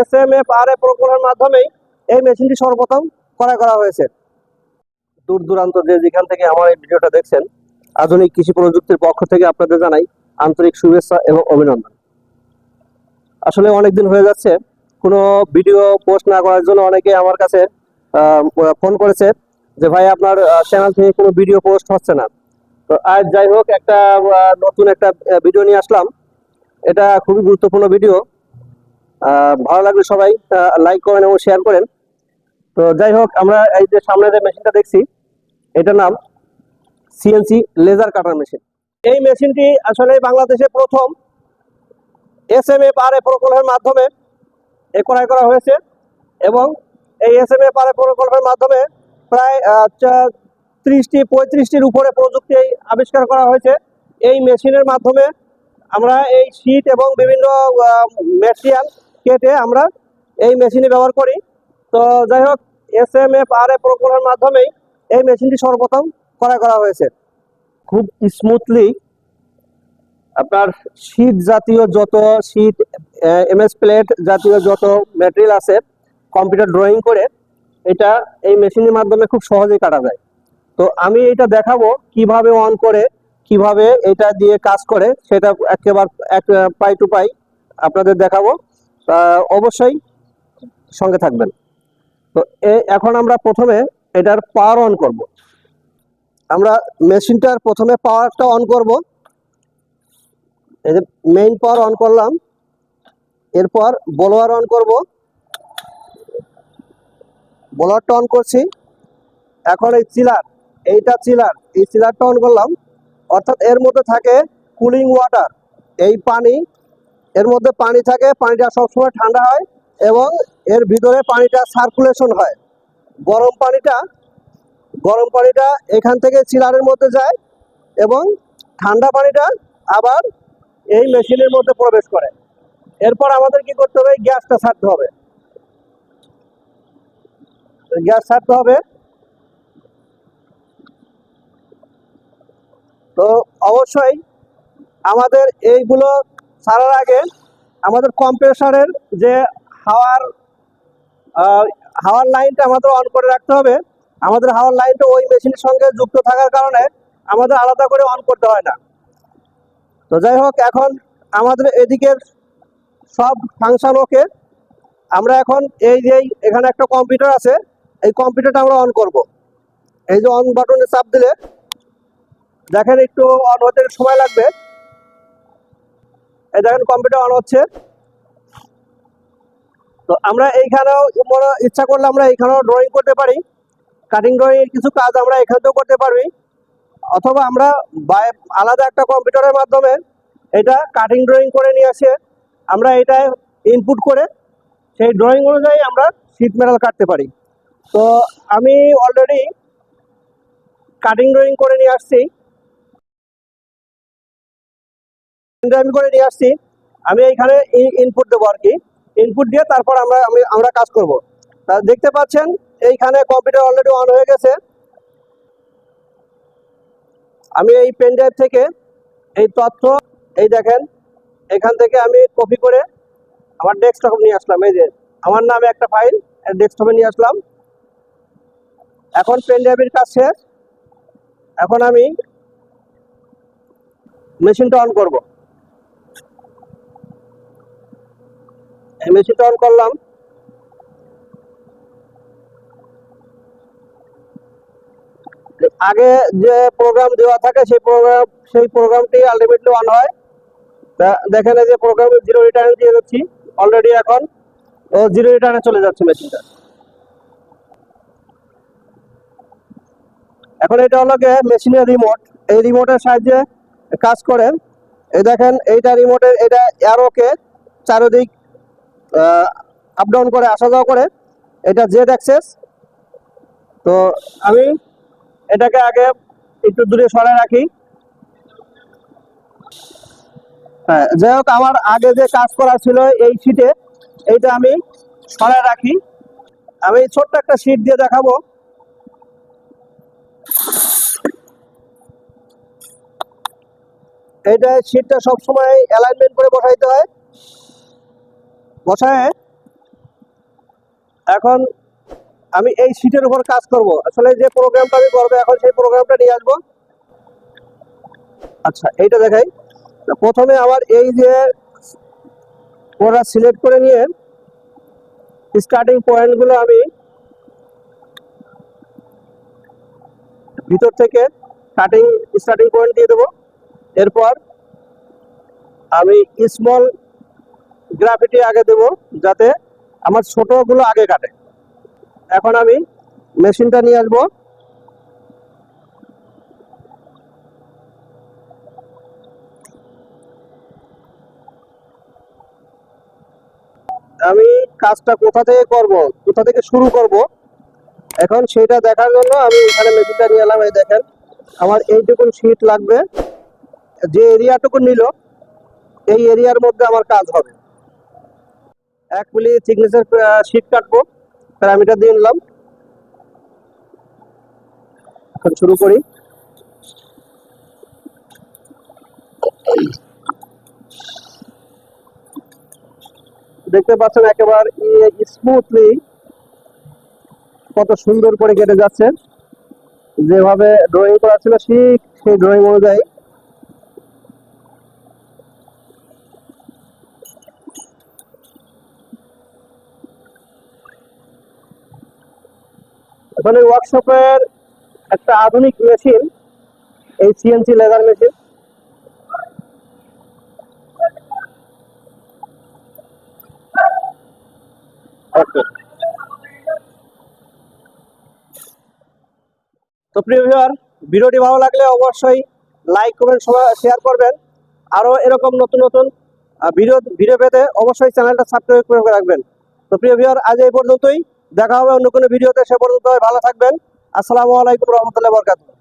S M F আর প্রকল্পের মাধ্যমেই এই মেশিনটি সর্বপ্রথম ক্রয় করা হয়েছে। দূর দূরান্ত যে যেখান থেকে আমার এই ভিডিওটা দেখছেন, আধুনিক কৃষি প্রযুক্তির পক্ষ থেকে আপনাদের জানাই আন্তরিক শুভেচ্ছা এবং অভিনন্দন। আসলে অনেক দিন হয়ে যাচ্ছে, কোনো ভিডিও পোস্ট না করার জন্য অনেকে আমার কাছে ফোন করেছে যে, ভাই, আপনার চ্যানেল থেকে কোনো ভিডিও পোস্ট হচ্ছে না। তো আজ যাই হোক, একটা নতুন একটা ভিডিও নিয়ে আসলাম। এটা খুবই গুরুত্বপূর্ণ ভিডিও। ভালো লাগলে সবাই লাইক করেন এবং শেয়ার করেন। তো যাই হোক, আমরা এই যে সামনে যে মেশিনটা দেখছি, এটার নাম সিএনসি লেজার কাটার মেশিন এই মেশিনটি আসলে বাংলাদেশে প্রথম এস এম এ পারে প্রকল্পের মাধ্যমে এ ক্রয় করা হয়েছে এবং এই এস এম এ পারে প্রকল্পের মাধ্যমে প্রায় ত্রিশটি, পঁয়ত্রিশটির উপরে প্রযুক্তি আবিষ্কার করা হয়েছে। এই মেশিনের মাধ্যমে আমরা এই শীট এবং বিভিন্ন ম্যাটেরিয়াল কেটে আমরা এই মেশিনে ব্যবহার করি। তো যাই হোক এস এম এফ আর এ প্রকল্পের মাধ্যমেই এই মেশিনটি সর্বপ্রথম ক্রয় করা হয়েছে। খুব স্মুথলি আপনার শীট জাতীয় যত শীট এমএস প্লেট জাতীয় যত ম্যাটেরিয়াল আছে কম্পিউটার ড্রয়িং করে, এটা এই মেশিনের মাধ্যমে খুব সহজেই কাটা যায়। তো আমি এটা দেখাবো কীভাবে অন করে, কীভাবে এটা দিয়ে কাজ করে, সেটা একেবারে এক, পাই টু পাই আপনাদের দেখাবো। তা অবশ্যই সঙ্গে থাকবেন। তো এখন আমরা প্রথমে এটার পাওয়ার অন করব। আমরা মেশিনটার প্রথমে পাওয়ারটা অন করব। এই যে মেইন পাওয়ার অন করলাম। এরপর বলোয়ার অন করব। বলোয়ারটা অন করছি। এখন এই চিলার এইটা চিলার এই চিলারটা অন করলাম। অর্থাৎ এর মধ্যে থাকে কুলিং ওয়াটার এই পানি এর মধ্যে পানি থাকে, পানিটা সবসময় ঠান্ডা হয় এবং এর ভিতরে পানিটা সার্কুলেশন হয়। গরম পানিটা গরম পানিটা এখান থেকে চিলারের মধ্যে যায় এবং ঠান্ডা পানিটা আবার এই মেশিনের মধ্যে প্রবেশ করে। এরপর আমাদের কি করতে হবে? গ্যাসটা ছাড়তে হবে। গ্যাস ছাড়তে হবে। তো অবশ্যই আমাদের এইগুলো ছাড়ার আগে আমাদের কম্প্রেসারের যে হাওয়ার হাওয়ার লাইনটা আমাদের অন করে রাখতে হবে। আমাদের হাওয়ার লাইনটা ওই মেশিনের সঙ্গে যুক্ত থাকার কারণে আমাদের আলাদা করে অন করতে হয় না। তো যাই হোক, এখন আমাদের এদিকের সব ফাংশন ওকে আমরা এখন এই যে এখানে একটা কম্পিউটার আছে, এই কম্পিউটারটা আমরা অন করব। এই যে অন বাটনে চাপ দিলে দেখেন একটু অন হতে সময় লাগবে। এই দেখেন কম্পিউটার অন হচ্ছে। তো আমরা এইখানেও মনে ইচ্ছা করলে আমরা এইখানেও ড্রয়িং করতে পারি। কাটিং ড্রয়িং কিছু কাজ আমরা এখানেও করতে পারবি। অথবা আমরা আলাদা একটা কম্পিউটারের মাধ্যমে এটা কাটিং ড্রয়িং করে নিয়ে আসে আমরা এটা ইনপুট করে সেই ড্রয়িং অনুযায়ী আমরা শীট মেটাল কাটতে পারি। তো আমি অলরেডি কাটিং ড্রয়িং করে নিয়ে আসছি। আমি করে নিয়ে আসছি। আমি এইখানে ইনপুট দেবো আর কি। ইনপুট দিয়ে তারপর আমরা আমি আমরা কাজ করব। তা দেখতে পাচ্ছেন, এইখানে কম্পিউটার অলরেডি অন হয়ে গেছে। আমি এই পেন ড্রাইভ থেকে এই তথ্য, এই দেখেন, এখান থেকে আমি কপি করে আমার ডেস্কটপ নিয়ে আসলাম। এই যে, আমার নামে একটা ফাইল ডেস্কটপে নিয়ে আসলাম। এখন পেন ড্রাইভের কাজ শেষ। এখন আমি মেশিনটা অন করব। এই মেশিনটা অন করলাম। আগে যে প্রোগ্রাম দেওয়া থাকে, সেই প্রোগ্রাম সেই প্রোগ্রামটি আলটিমেটলি অন হয়। তা দেখেন যে প্রোগ্রামে জিরো রিটার্ন দিয়ে যাচ্ছি অলরেডি এখন, ও জিরো রিটার্নে চলে যাচ্ছে মেশিনটা এখন এটা হলো গিয়ে মেশিনের রিমোট এই রিমোটের সাহায্যে কাজ করে। এই দেখেন, এইটা রিমোটের এটা অ্যারোকে চারিদিক আপ ডাউন করে, আসা যাওয়া করে। এটা জেড অ্যাক্সেস তো আমি এটাকে আগে একটু দূরে সরাই রাখি। হ্যাঁ যাই হোক, আমার আগে যে কাজ করা ছিল এই শীটে এইটা আমি সরাই রাখি। আমি ছোট্ট একটা শীট দিয়ে দেখাবো। এইটা শীটটা সবসময় অ্যালাইনমেন্ট করে বসাইতে হয়। বসায় এখন আমি এই সিটের উপর কাজ করব। আসলে যে প্রোগ্রামটা আমি করব, এখন সেই প্রোগ্রামটা নিয়ে আসব। আচ্ছা এইটা দেখাই। প্রথমে আমার এই যে ওরা সিলেক্ট করে নিয়ে স্টার্টিং পয়েন্টগুলো আমি ভিতর থেকে স্টার্টিং স্টার্টিং পয়েন্ট দিয়ে দেবো। এরপর আমি স্মল গ্রাফিটি আগে দেব যাতে আমার ছোটগুলো আগে কাটে। এখন আমি মেশিনটা নিয়ে আসব। আমি কাজটা কোথা থেকে করব, কোথা থেকে শুরু করব, এখন সেটা দেখার জন্য আমি এখানে মেশিনটা নিয়ে এলাম, এই দেখেন। আমার এইটুকুন শীট লাগবে। যে এরিয়াটুকু নিল, এই এরিয়ার মধ্যে আমার কাজ হবে। এক মিলি থিকনেসের শীট কাটবো। প্যারামিটার দিয়ে নিলাম। এখন শুরু করি। দেখতে পাচ্ছেন একেবারে স্মুথলি কত সুন্দর করে কেটে যাচ্ছে। যেভাবে ড্রয়িং করা ছিল, ঠিক সেই ড্রয়িং অনুযায়ী এই ওয়ার্কশপের একটা আধুনিক মেশিন এই সিএনসি লেদার মেশিন তো প্রিয় ভিউয়ার ভিডিওটি ভালো লাগলে অবশ্যই লাইক কমেন্ট শেয়ার করবেন। আরও এরকম নতুন নতুন ভিডিও ভিডিও পেতে অবশ্যই চ্যানেলটা সাবস্ক্রাইব করে রাখবেন। তো প্রিয় ভিউয়ার আজ এই পর্যন্তই। দেখা হবে অন্য কোনো ভিডিওতে সে পর্যন্ত ভালো থাকবেন। আসসালামু আলাইকুম রহমতুল্লাহ বরকাতুহ।